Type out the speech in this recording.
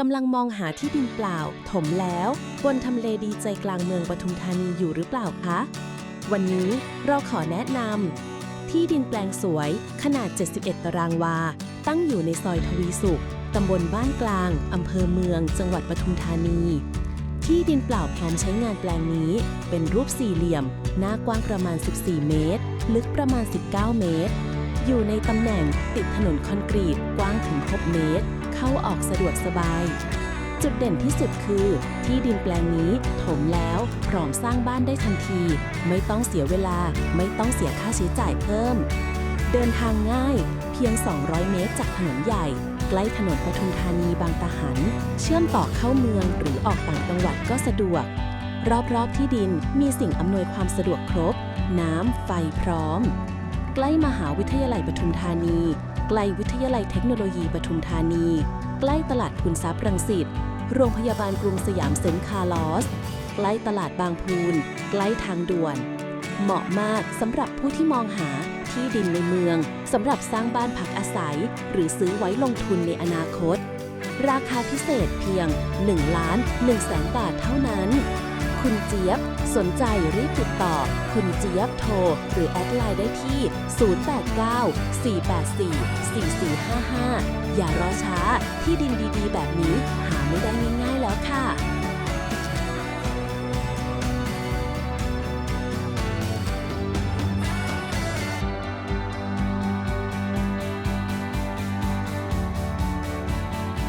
กำลังมองหาที่ดินเปล่า ถมแล้ว บนทำเลดีใจกลางเมืองปทุมธานีอยู่หรือเปล่าคะ วันนี้เราขอแนะนำที่ดินแปลงสวยขนาด 71 ตารางวา ตั้งอยู่ในซอยทวีสุขตำบลบ้านกลาง อำเภอเมือง จังหวัดปทุมธานี ที่ดินเปล่าพร้อมใช้งานแปลงนี้ เป็นรูปสี่เหลี่ยม หน้ากว้างประมาณ 14 เมตร ลึกประมาณ 19 เมตร อยู่ในตำแหน่งติดถนนคอนกรีตกว้างถึง 6 เมตร เข้าออกสะดวกสบาย จุดเด่นที่สุดคือ ที่ดินแปลงนี้ถมแล้วพร้อมสร้างบ้านได้ทันที ไม่ต้องเสียเวลา ไม่ต้องเสียค่าใช้จ่ายเพิ่ม เดินทางง่ายเพียง 200 เมตรจากถนนใหญ่ ใกล้ถนนปทุมธานีบางตะหัน เชื่อมต่อเข้าเมืองหรือออกต่างจังหวัดก็สะดวก รอบๆที่ดินมีสิ่งอำนวยความสะดวกครบ น้ำไฟพร้อม ใกล้มหาวิทยาลัยปทุมธานี ใกล้วิทยาลัยเทคโนโลยีปทุมธานี ใกล้ตลาดคุณทรัพย์รังสิต โรงพยาบาลกรุงสยามเซ็นต์คาร์ลอส ใกล้ตลาดบางพูน ใกล้ทางด่วน เหมาะมากสำหรับผู้ที่มองหาที่ดินในเมืองสำหรับสร้างบ้านพักอาศัย หรือซื้อไว้ลงทุนในอนาคต ราคาพิเศษเพียง 1 ล้าน1แสนบาทเท่านั้น เจี๊ยบ สนใจรีบติดต่อ คุณเจี๊ยบโทร หรือแอดไลน์ได้ที่ 089 484 4455 อย่ารอช้า ที่ดินดีๆ แบบนี้หาไม่ได้ง่าย